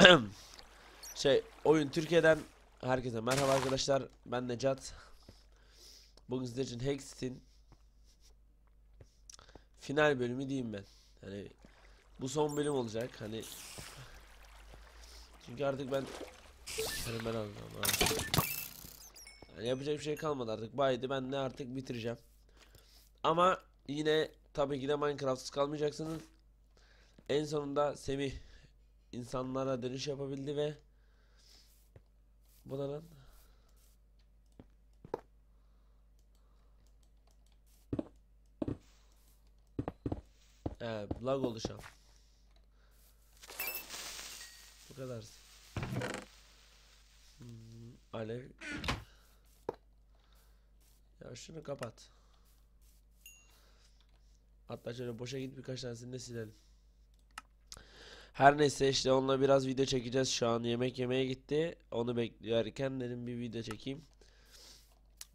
şey oyun Türkiye'den herkese merhaba arkadaşlar. Ben Necat. Bugün sizler için Hexit'in final bölümü diyeyim ben. Hani bu son bölüm olacak. Hani çünkü artık ben Sikerim ben. Yani yapacak bir şey kalmadı artık. Baydı ben de artık bitireceğim. Ama yine tabii ki de Minecraft'sız kalmayacaksınız. En sonunda Semih insanlara dönüş yapabildi ve bu da lan He, lag oldu şu an. Bu kadar. Hmm, alev. Ya şunu kapat. Hatta şöyle boşa git birkaç tanesini de silelim. Her neyse işte onunla biraz video çekeceğiz. Şu an yemek yemeye gitti. Onu beklerken dedim bir video çekeyim.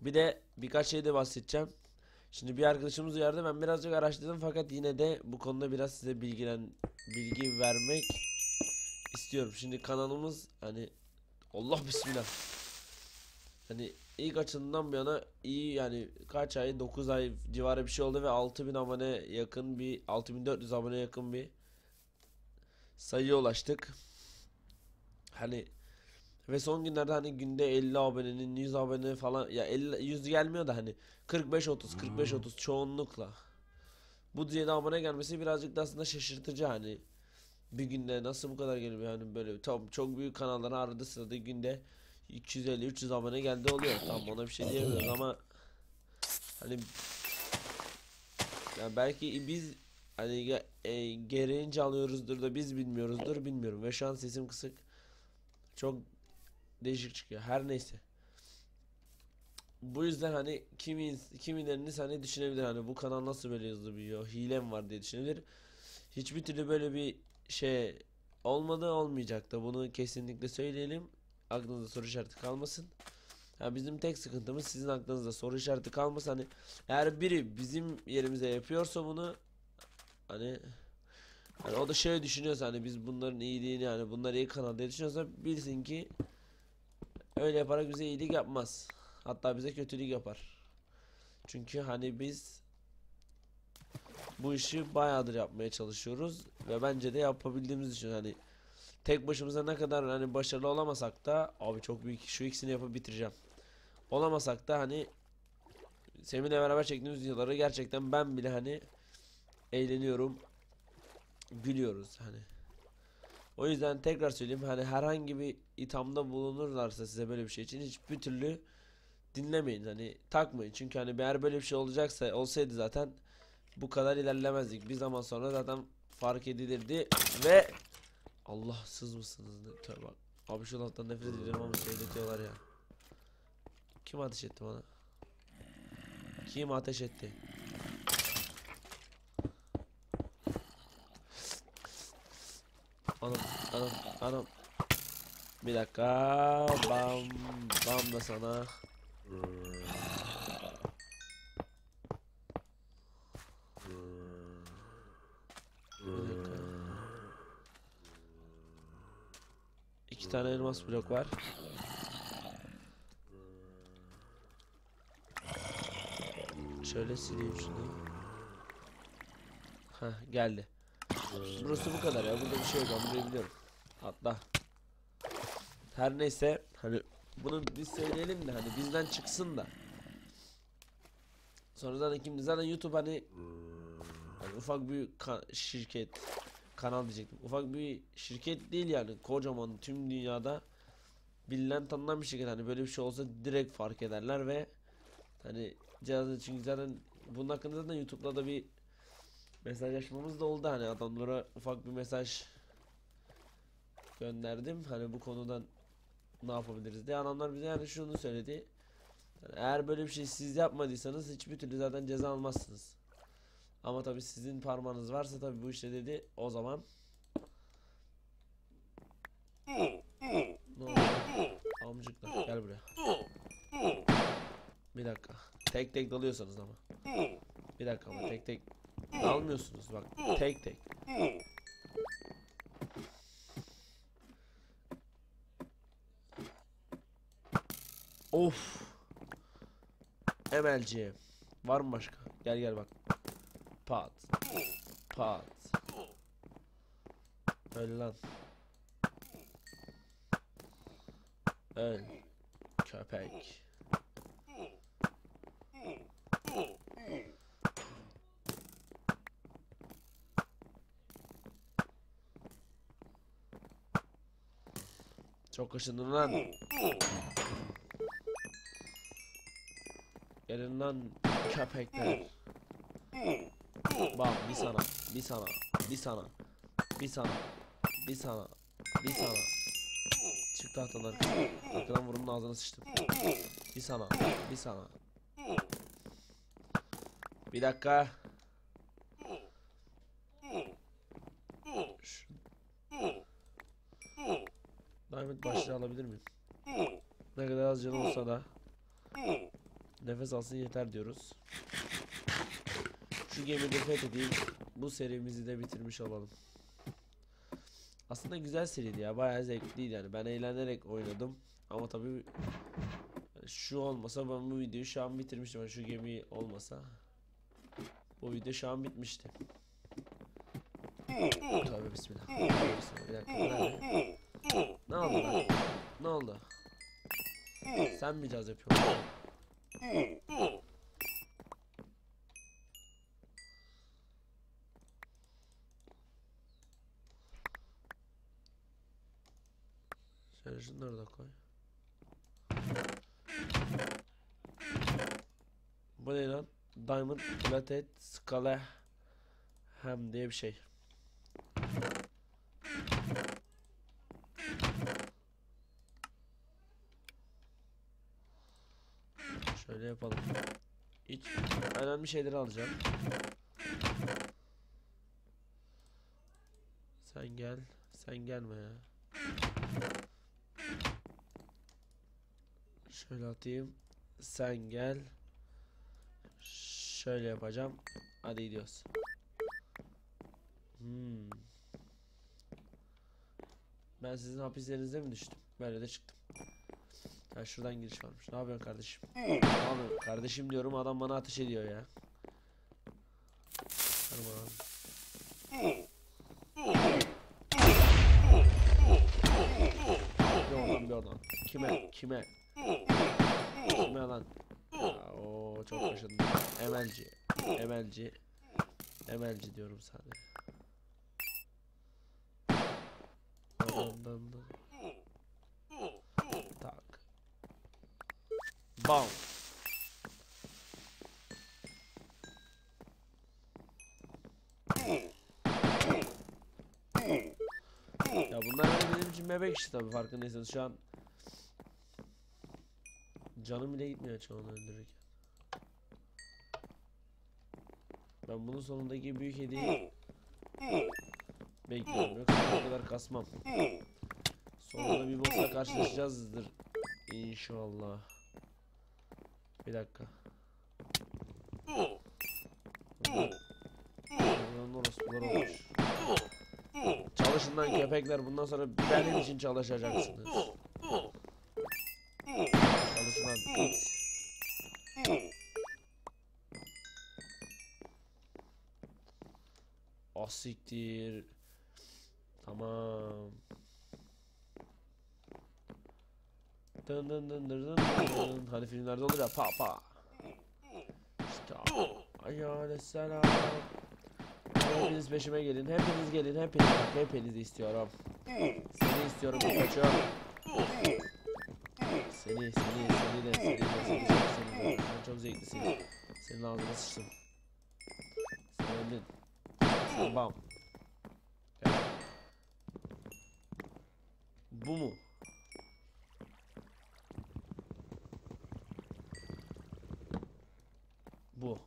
Bir de birkaç şey de bahsedeceğim. Şimdi bir arkadaşımız uyardı. Ben birazcık araştırdım fakat yine de bu konuda biraz size bilgilen bilgi vermek istiyorum. Şimdi kanalımız hani Allah bismillah. Hani ilk açıldığından bu yana iyi yani kaç ay? 9 ay civarı bir şey oldu ve 6000 abone yakın bir 6400 abone yakın bir sayıya ulaştık. Hani ve son günlerde hani günde 50 abonenin 100 abone falan ya 50 100 gelmiyor da hani 45 30 45 30 çoğunlukla. Bu düzeyde abone gelmesi birazcık da aslında şaşırtıcı hani. Bir günde nasıl bu kadar geliyor? Yani böyle tam çok büyük kanallara aradı sırada günde 250 300 abone geldi oluyor. Tamam ona bir şey diyemiyoruz ama hani ya belki biz Hani e, gereğince alıyoruzdur da biz bilmiyoruzdur bilmiyorum ve şu an sesim kısık. Çok değişik çıkıyor. Her neyse. Bu yüzden hani kimi kimileriniz hani düşünebilir hani bu kanal nasıl böyle hızlı büyüyor hile mi var diye düşünebilir. Hiçbir türlü böyle bir şey olmadı olmayacak da bunu kesinlikle söyleyelim. Aklınızda soru işareti kalmasın. Ya bizim tek sıkıntımız sizin aklınızda soru işareti kalmasın hani eğer biri bizim yerimize yapıyorsa bunu Hani hani o da şöyle düşünüyorsa hani biz bunların iyiliğini yani bunlar iyi kanal diye düşünüyorsa bilsin ki öyle yaparak bize iyilik yapmaz. Hatta bize kötülük yapar. Çünkü hani biz bu işi bayağıdır yapmaya çalışıyoruz ve bence de yapabildiğimiz için hani tek başımıza ne kadar hani başarılı olamasak da abi çok büyük şu ikisini yapıp bitireceğim. Olamasak da hani Semih'le beraber çektiğimiz videoları gerçekten ben bile hani eğleniyorum. Gülüyoruz hani. O yüzden tekrar söyleyeyim hani herhangi bir ithamda bulunurlarsa size böyle bir şey için hiçbir türlü dinlemeyin hani takmayın. Çünkü hani eğer böyle bir şey olacaksa olsaydı zaten bu kadar ilerlemezdik. Bir zaman sonra zaten fark edilirdi ve Allahsız mısınız tövbe. Abi şu laftan nefret ediyorum ama söyletiyorlar ya. Kim ateş etti bana? Kim ateş etti Anam anam anam. Bir dakika. Bam bam da sana. İki tane elmas blok var. Şöyle sileyim şunu. Ha geldi. Burası bu kadar ya. Burada bir şey yok. Ben burayı biliyorum. Atla. Her neyse hani bunu biz söyleyelim de hani bizden çıksın da. Sonra zaten kim zaten YouTube hani, hani ufak bir ka- şirket kanal diyecektim. Ufak bir şirket değil yani. Kocaman tüm dünyada bilinen tanınan bir şirket. Hani böyle bir şey olsa direkt fark ederler ve hani cihazı çünkü zaten bunun hakkında da YouTube'da da bir mesajlaşmamız da oldu. Hani adamlara ufak bir mesaj gönderdim. Hani bu konudan ne yapabiliriz diye. Adamlar bize yani şunu söyledi. Yani eğer böyle bir şey siz yapmadıysanız hiçbir türlü zaten ceza almazsınız. Ama tabi sizin parmağınız varsa tabi bu işte dedi. O zaman ne amcıklar gel buraya. Bir dakika. Tek tek dalıyorsanız ama. Bir dakika ama tek tek Dalmıyorsunuz bak. Tek tek. Of. Emelci. Var mı başka? Gel gel bak. Pat. Pat. Öl lan. Öl. Köpek. Çok kaşındın lan. Gelin lan köpekler. Bak bir sana, bir sana, bir sana, bir sana, bir sana, bir sana. Çık tahtadan. Arkadan vurunun ağzına sıçtım. Bir sana, bir sana. Bir dakika. Şu... Diamond başlığı alabilir miyim? Ne kadar az canı olsa da nefes alsın yeter diyoruz. Şu gemiyi de fethedeyim. Bu serimizi de bitirmiş olalım. Aslında güzel seriydi ya. Bayağı zevkliydi yani. Ben eğlenerek oynadım. Ama tabii şu olmasa ben bu videoyu şu an bitirmiştim. Yani şu gemi olmasa bu video şu an bitmişti. Tövbe bismillah. Bismillah. Bir dakika. Nerede? Ne oldu? Ne oldu? Sen mi caz yapıyorsun? Şöyle şunları da koy. Bu ne lan? Diamond Plated Scala Hem diye bir şey. Şöyle yapalım. Hiç önemli şeyleri alacağım. Sen gel. Sen gelme ya. Şöyle atayım. Sen gel. Şöyle yapacağım. Hadi gidiyoruz. Hmm. Ben sizin hapislerinize mi düştüm? Böyle de çıktım. Ha şuradan giriş varmış. Ne yapıyorsun kardeşim? Ne yapıyorsun? Kardeşim diyorum adam bana ateş ediyor ya. Tamam. Bir oradan bir oradan. Kime? Kime? Kime lan? Ya, o çok yaşadım. Emelci. Emelci. Emelci diyorum sadece. Dın dın dın. Bam. Ya bunlar benim için bebek işte tabii farkındaysanız şu an Canım bile gitmiyor çoğunu öldürürken. Ben bunun sonundaki büyük hediyeyi bekliyorum. Yoksa bu kadar kasmam. Sonunda bir boss'la karşılaşacağızdır inşallah. Bir dakika. Çalışın lan köpekler bundan sonra benim için çalışacaksınız. Çalışın lan. Asiktir. Tamam. Dın dın dın dın dın dın. Hani filmlerde olur ya pa pa. İşte Ayağına selam. Hepiniz peşime gelin. Hepiniz gelin. Hepiniz bak. Hepinizi istiyorum. Seni istiyorum Pikachu. Seni, seni, seni de, seni de, seni de, seni de. Ben çok zevkli seni. Senin ağzına sıçtım. Sen öldün. Sen bam. Bu mu? Bu.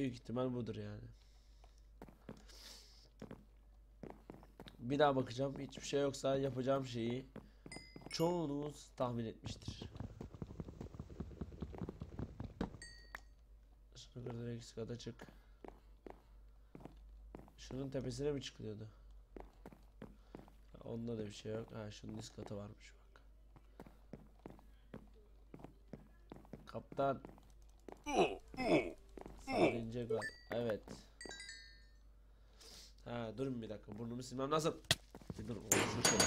Büyük ihtimal budur yani. Bir daha bakacağım. Hiçbir şey yoksa yapacağım şeyi çoğunuz tahmin etmiştir. Kırdır eksik ada çık. Şunun tepesine mi çıkılıyordu? Onda da bir şey yok. Ha şunun katı varmış bak. Kaptan. Sabincek var. Evet. Ha durun bir dakika. Burnumu silmem lazım. Bir dur. konuşurken.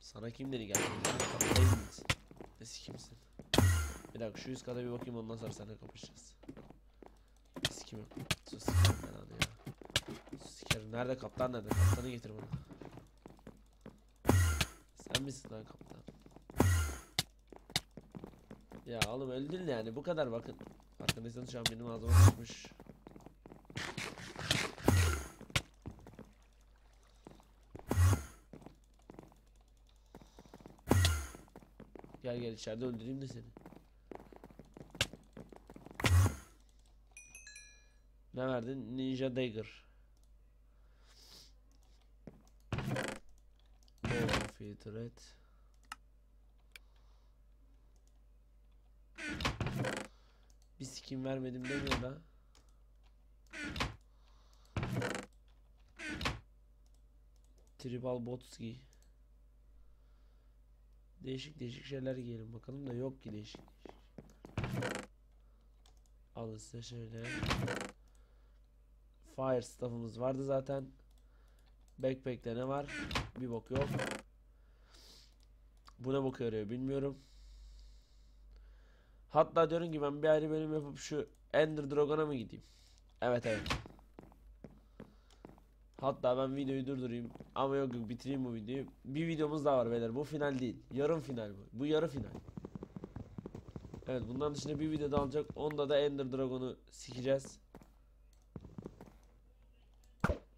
Sana kim dedi geldi? Ne kimsin? Bir dakika şu üst kata bir bakayım ondan sonra seninle kapışacağız. Sikim yok. Sus sikerim ben hadi ya. Sus sikerim. Nerede kaptan nerede? Kaptanı getir bana. Sen misin lan kaptan? Ya oğlum öldün yani bu kadar bakın. Farkındaysanız şu an benim ağzıma sıçmış. Gel gel içeride öldüreyim de seni. Ne verdin? Ninja Dagger. Ball Filtrate. Bir skin vermedim demiyor da. Tribal Botski. Değişik değişik şeyler giyelim bakalım da yok ki değişik. Alın size şöyle. Fire stuff'ımız vardı zaten. Backpack'te ne var? Bir bok yok. Bu ne boku yarıyor bilmiyorum. Hatta diyorum ki ben bir ayrı bölüm yapıp şu Ender Dragon'a mı gideyim? Evet evet. Hatta ben videoyu durdurayım. Ama yok yok bitireyim bu videoyu. Bir videomuz daha var beyler. Bu final değil. Yarım final bu. Bu yarı final. Evet bundan dışında bir video daha olacak. Onda da Ender Dragon'u sikeceğiz.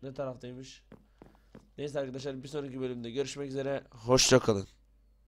Ne taraftaymış? Neyse arkadaşlar bir sonraki bölümde görüşmek üzere. Hoşça kalın.